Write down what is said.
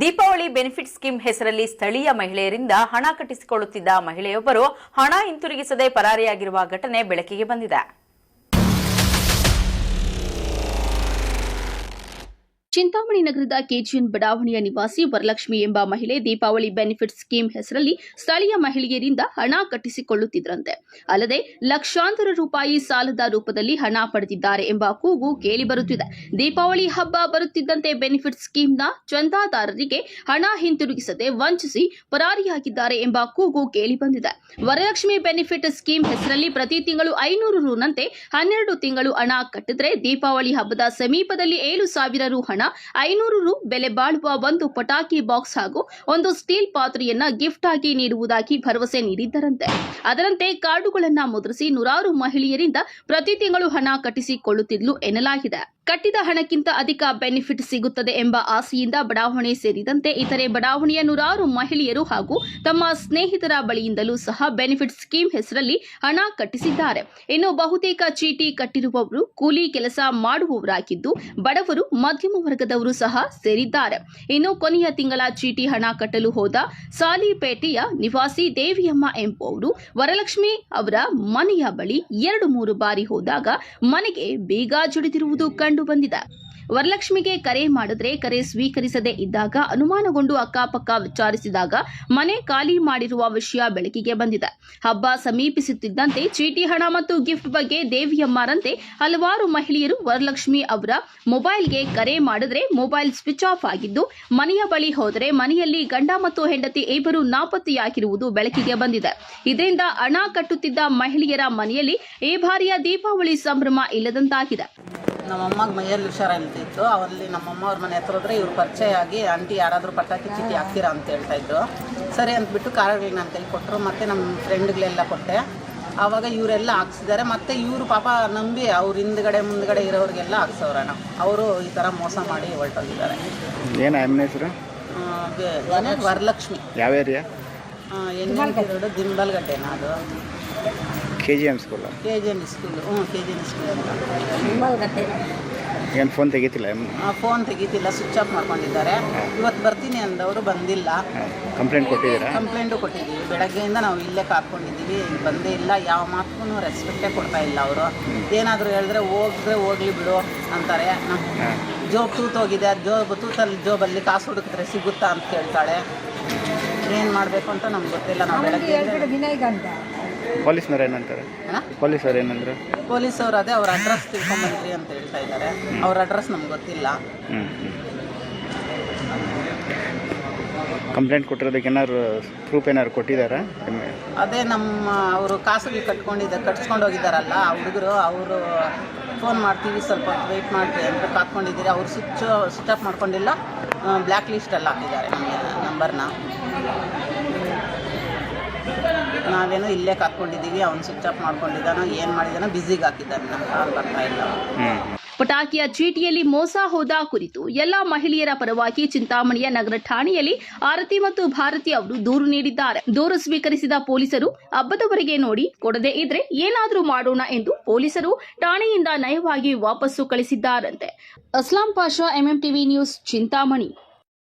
Deepavali benefit scheme ಹೆಸರಲ್ಲಿ ಸ್ಥಳೀಯ ಮಹಿಳೆಯರಿಂದ ಹಣ ಕಟ್ಟಿಸಿಕೊಳ್ಳುತ್ತಿದ್ದ ಮಹಿಳೆಯೊಬ್ಬರು ಹಣ ಹಿಂತಿರುಗಿಸದೆ ಪರಾರಿಯಾಗಿರುವ ಘಟನೆ ಬೆಳಕಿಗೆ ಬಂದಿದೆ. ಚಿಂತಾಮಣಿ ನಗರದ ಕೆಜಿಎನ್ ಬಡಾವಣೆಯ ನಿವಾಸಿ ವರಲಕ್ಷ್ಮಿ ಎಂಬ ಮಹಿಳೆ ದೀಪಾವಳಿ ಬೆನಿಫಿಟ್ ಸ್ಕೀಮ್ ಹೆಸರಲ್ಲಿ ಸ್ಥಳೀಯ ಮಹಿಳೆಯರಿಂದ ಹಣ ಕಟ್ಟಿಸಿಕೊಳ್ಳುತ್ತಿದ್ದರಂತೆ ಅಲ್ಲದೆ ಲಕ್ಷಾಂತರ ರೂಪಾಯಿ ಸಾಲದ ರೂಪದಲ್ಲಿ ಹಣ ಪಡೆದಿದ್ದಾರೆ ಎಂಬ ಕೂಗು ಕೇಳಿಬರುತ್ತಿದೆ ದೀಪಾವಳಿ ಹಬ್ಬ ಬರುತ್ತಿದ್ದಂತೆ ಬೆನಿಫಿಟ್ ಸ್ಕೀಮ್ನ ಚಂದಾದಾರರಿಗೆ ಹಣ ಹಿಂತಿರುಗಿಸದೆ ವಂಚಿಸಿ ಪರಾರಿಯಾಗಿದ್ದಾರೆ ಎಂಬ ಕೂಗು ಕೇಳಿಬಂದಿದೆ ವರಲಕ್ಷ್ಮಿ ಬೆನಿಫಿಟ್ ಸ್ಕೀಮ್ ಹೆಸರಲ್ಲಿ ಪ್ರತಿ ತಿಂಗಳು ಐನೂರು ರೂನಂತೆ ಹನ್ನೆರಡು ತಿಂಗಳು ಹಣ ಕಟ್ಟಿದ್ರೆ ದೀಪಾವಳಿ ಹಬ್ಬದ ಸಮೀಪದಲ್ಲಿ ಏಳು ಸಾವಿರ ರು ಹಣ ಐನೂರು ರು ಬೆಲೆ ಬಾಳುವ ಒಂದು ಪಟಾಕಿ ಬಾಕ್ಸ್ ಹಾಗೂ ಒಂದು ಸ್ಟೀಲ್ ಪಾತ್ರೆಯನ್ನ ಗಿಫ್ಟ್ ಆಗಿ ನೀಡುವುದಾಗಿ ಭರವಸೆ ನೀಡಿದ್ದರಂತೆ. ಅದರಂತೆ ಕಾರ್ಡುಗಳನ್ನ ಮುದ್ರಿಸಿ ನೂರಾರು ಮಹಿಳೆಯರಿಂದ ಪ್ರತಿ ತಿಂಗಳು ಹಣ ಕಟ್ಟಿಸಿಕೊಳ್ಳುತ್ತಿದ್ಲು ಎನ್ನಲಾಗಿದೆ. ಕಟ್ಟಿದ ಹಣಕ್ಕಿಂತ ಅಧಿಕ ಬೆನಿಫಿಟ್ ಸಿಗುತ್ತದೆ ಎಂಬ ಆಸೆಯಿಂದ ಬಡಾವಣೆ ಸೇರಿದಂತೆ ಇತರೆ ಬಡಾವಣೆಯ ನೂರಾರು ಮಹಿಳೆಯರು ಹಾಗೂ ತಮ್ಮ ಸ್ನೇಹಿತರ ಬಳಿಯಿಂದಲೂ ಸಹ ಬೆನಿಫಿಟ್ ಸ್ಕೀಮ್ ಹೆಸರಲ್ಲಿ ಹಣ ಕಟ್ಟಿಸಿದ್ದಾರೆ. ಇನ್ನು ಬಹುತೇಕ ಚೀಟಿ ಕಟ್ಟಿರುವವರು ಕೂಲಿ ಕೆಲಸ ಮಾಡುವವರಾಗಿದ್ದು, ಬಡವರು ಮಧ್ಯಮ ವರ್ಗದವರು ಸಹ ಸೇರಿದ್ದಾರೆ. ಇನ್ನು ಕೊನೆಯ ತಿಂಗಳ ಚೀಟಿ ಹಣ ಕಟ್ಟಲು ಹೋದ ಸಾಲಿಪೇಟೆಯ ನಿವಾಸಿ ದೇವಿಯಮ್ಮ ಎಂಬುವರು ವರಲಕ್ಷ್ಮಿ ಅವರ ಮನೆಯ ಬಳಿ ಎರಡು ಮೂರು ಬಾರಿ ಹೋದಾಗ ಮನೆಗೆ ಬೀಗ ಜಡಿದಿರುವುದು ಕಂಡು ಬಂದಿದೆ. ವರಲಕ್ಷ್ಮಿಗೆ ಕರೆ ಮಾಡಿದ್ರೆ ಕರೆ ಸ್ವೀಕರಿಸದೆ ಇದ್ದಾಗ ಅನುಮಾನಗೊಂಡು ಅಕ್ಕಪಕ್ಕ ವಿಚಾರಿಸಿದಾಗ ಮನೆ ಖಾಲಿ ಮಾಡಿರುವ ವಿಷಯ ಬೆಳಕಿಗೆ ಬಂದಿದೆ. ಹಬ್ಬ ಸಮೀಪಿಸುತ್ತಿದ್ದಂತೆ ಚೀಟಿ ಹಣ ಮತ್ತು ಗಿಫ್ಟ್ ಬಗ್ಗೆ ದೇವಿಯಮ್ಮರಂತೆ ಹಲವಾರು ಮಹಿಳೆಯರು ವರಲಕ್ಷ್ಮಿ ಅವರ ಮೊಬೈಲ್ಗೆ ಕರೆ ಮಾಡಿದ್ರೆ ಮೊಬೈಲ್ ಸ್ವಿಚ್ ಆಫ್ ಆಗಿದ್ದು, ಮನೆಯ ಬಳಿ ಹೋದರೆ ಮನೆಯಲ್ಲಿ ಗಂಡ ಮತ್ತು ಹೆಂಡತಿ ಇಬ್ಬರು ನಾಪತ್ತೆಯಾಗಿರುವುದು ಬೆಳಕಿಗೆ ಬಂದಿದೆ. ಇದರಿಂದ ಹಣ ಕಟ್ಟುತ್ತಿದ್ದ ಮಹಿಳೆಯರ ಮನೆಯಲ್ಲಿ ಈ ಬಾರಿಯ ದೀಪಾವಳಿ ಸಂಭ್ರಮ ಇಲ್ಲದಂತಾಗಿದೆ. ನಮ್ಮಮ್ಮಗೆ ಮೈಯಲ್ಲಿ ಹುಷಾರಂತಿತ್ತು ಅವರಲ್ಲಿ ನಮ್ಮಮ್ಮ ಅವ್ರ ಮನೆ ಹತ್ರ ಹೋದ್ರೆ ಇವ್ರು ಪರಿಚಯ ಆಗಿ ಆಂಟಿ ಯಾರಾದರೂ ಪಟಾಕಿ ಚೀಟಿ ಹಾಕ್ತೀರಾ? ಅಂತ ಹೇಳ್ತಾ ಇದ್ರು. ಸರಿ ಅಂದ್ಬಿಟ್ಟು ಕಾರ್ಡ್ಗಳನ್ನ ನನ್ನ ಕೈಲಿ ಕೊಟ್ಟರು ಮತ್ತು ನಮ್ಮ ಫ್ರೆಂಡ್ಗಳೆಲ್ಲ ಕೊಟ್ಟೆ. ಆವಾಗ ಇವರೆಲ್ಲ ಹಾಕ್ಸಿದ್ದಾರೆ. ಮತ್ತು ಇವರು ಪಾಪ ನಂಬಿ ಅವ್ರ ಹಿಂದ್ಗಡೆ ಮುಂದ್ಗಡೆ ಇರೋರಿಗೆಲ್ಲ ಹಾಕ್ಸವ್ರಣ ಅವರು ಈ ಥರ ಮೋಸ ಮಾಡಿ ಹೊರಟೋಗಿದ್ದಾರೆ. ಏನು ಹೆಸರು? ವರಲಕ್ಷ್ಮಿ. ಯಾವ ಏರಿಯಾ? ಎಣ್ಣೆ ದಿಂಬಲ್ಗಡ್ಡೆನ ಅದು. K G M school K G M school ಹ್ಞೂ ಕೆ ಜಿ ಎನ್ ಸ್ಕೂಲ್ ಅಂತ ಏನು ಫೋನ್ ತೆಗಿತಿಲ್ಲ ಫೋನ್ ತೆಗಿತಿಲ್ಲ ಸ್ವಿಚ್ ಆಫ್ ಮಾಡ್ಕೊಂಡಿದ್ದಾರೆ. ಇವತ್ತು ಬರ್ತೀನಿ ಅಂದವರು ಬಂದಿಲ್ಲ. ಕಂಪ್ಲೇಂಟ್ ಕೊಟ್ಟಿದ್ದೀರಾ? ಕಂಪ್ಲೇಂಟು ಕೊಟ್ಟಿದ್ದೀವಿ. ಬೆಳಗ್ಗೆಯಿಂದ ನಾವು ಇಲ್ಲೇ ಕಾಕೊಂಡಿದ್ದೀವಿ ಬಂದೇ ಇಲ್ಲ. ಯಾವ ಮಾತಕ್ಕೂ ರೆಸ್ಪೆಕ್ಟೇ ಕೊಡ್ತಾ ಇಲ್ಲ ಅವರು. ಏನಾದರೂ ಹೇಳಿದ್ರೆ ಹೋಗ್ರೆ ಹೋಗ್ಲಿ ಬಿಡು ಅಂತಾರೆ. ಜೋಬ್ ತೂತೋಗಿದೆ. ಜೋಬ್ ತೂತಲ್ಲಿ ಜೋಬಲ್ಲಿ ಕಾಸು ಹುಡುಕಿದ್ರೆ ಸಿಗುತ್ತಾ ಅಂತ ಕೇಳ್ತಾಳೆ. ಏನು ಮಾಡಬೇಕು ಅಂತ ನಮ್ಗೆ ಗೊತ್ತಿಲ್ಲ. ನಾವು ಬೆಳಗ್ಗೆ ಪೊಲೀಸ್ನವ್ರು ಏನಂತಾರೆ? ಪೊಲೀಸವ್ರು ಏನಂದ್ರೆ? ಪೊಲೀಸವ್ರು ಅದೇ ಅವ್ರ ಅಡ್ರೆಸ್ ತಿಳ್ಕೊಂಬಂದ್ರಿ ಅಂತ ಹೇಳ್ತಾ ಇದ್ದಾರೆ ಅವ್ರ ಅಡ್ರೆಸ್ ನಮ್ಗೆ ಗೊತ್ತಿಲ್ಲ. ಹ್ಞೂ ಹ್ಞೂ ಕಂಪ್ಲೇಂಟ್ ಕೊಟ್ಟಿರೋದಕ್ಕೆ ಏನಾದ್ರು ಪ್ರೂಫ್ ಏನಾದ್ರು ಕೊಟ್ಟಿದ್ದಾರಾ? ಅದೇ ನಮ್ಮ ಅವರು ಖಾಸಗಿ ಕಟ್ಕೊಂಡಿದ್ದ ಕಟ್ಸ್ಕೊಂಡು ಹೋಗಿದ್ದಾರಲ್ಲ ಆ ಹುಡುಗರು ಅವರು ಫೋನ್ ಮಾಡ್ತೀವಿ ಸ್ವಲ್ಪ ವೆಯ್ಟ್ ಮಾಡ್ರಿ ಅಂತ ಕಾತ್ಕೊಂಡಿದ್ದೀರಿ ಅವ್ರು ಸ್ವಿಚ್ ಸ್ವಿಚ್ ಆಫ್ ಮಾಡ್ಕೊಂಡಿಲ್ಲ. ಬ್ಲ್ಯಾಕ್ ಲಿಸ್ಟಲ್ಲಿ ಹಾಕಿದ್ದಾರೆ ನಮ್ಮ ನಂಬರ್ನ ನಾವೇನೋ ಇಲ್ಲೇ ಕಾತ್ಕೊಂಡಿದ್ದೀವಿ ಅವ್ನು ಸ್ವಿಚ್ ಆಫ್ ಮಾಡ್ಕೊಂಡಿದ್ದಾನೋ, ಏನು ಮಾಡಿದಾನೋ ಬ್ಯುಸಿಗೆ ಹಾಕಿದ್ದಾನೆ ನಮ್ಮ ಕಾಲ್ ಬರ್ತಾ ಇಲ್ಲ. ಪಟಾಕಿಯ ಚೀಟಿಯಲ್ಲಿ ಮೋಸ ಹೋದ ಕುರಿತು ಎಲ್ಲಾ ಮಹಿಳೆಯರ ಪರವಾಗಿ ಚಿಂತಾಮಣಿಯ ನಗರ ಠಾಣೆಯಲ್ಲಿ ಆರತಿ ಮತ್ತು ಭಾರತಿ ಅವರು ದೂರು ನೀಡಿದ್ದಾರೆ. ದೂರು ಸ್ವೀಕರಿಸಿದ ಪೊಲೀಸರು, ಹಬ್ಬದವರೆಗೆ ನೋಡಿ, ಕೊಡದೇ ಇದ್ರೆ ಏನಾದರೂ ಮಾಡೋಣ ಎಂದು ಪೊಲೀಸರು ಠಾಣೆಯಿಂದ ನಯವಾಗಿ ವಾಪಸ್ಸು ಕಳಿಸಿದ್ದಾರಂತೆ. Aslam Pasha MM TV news Chintamani.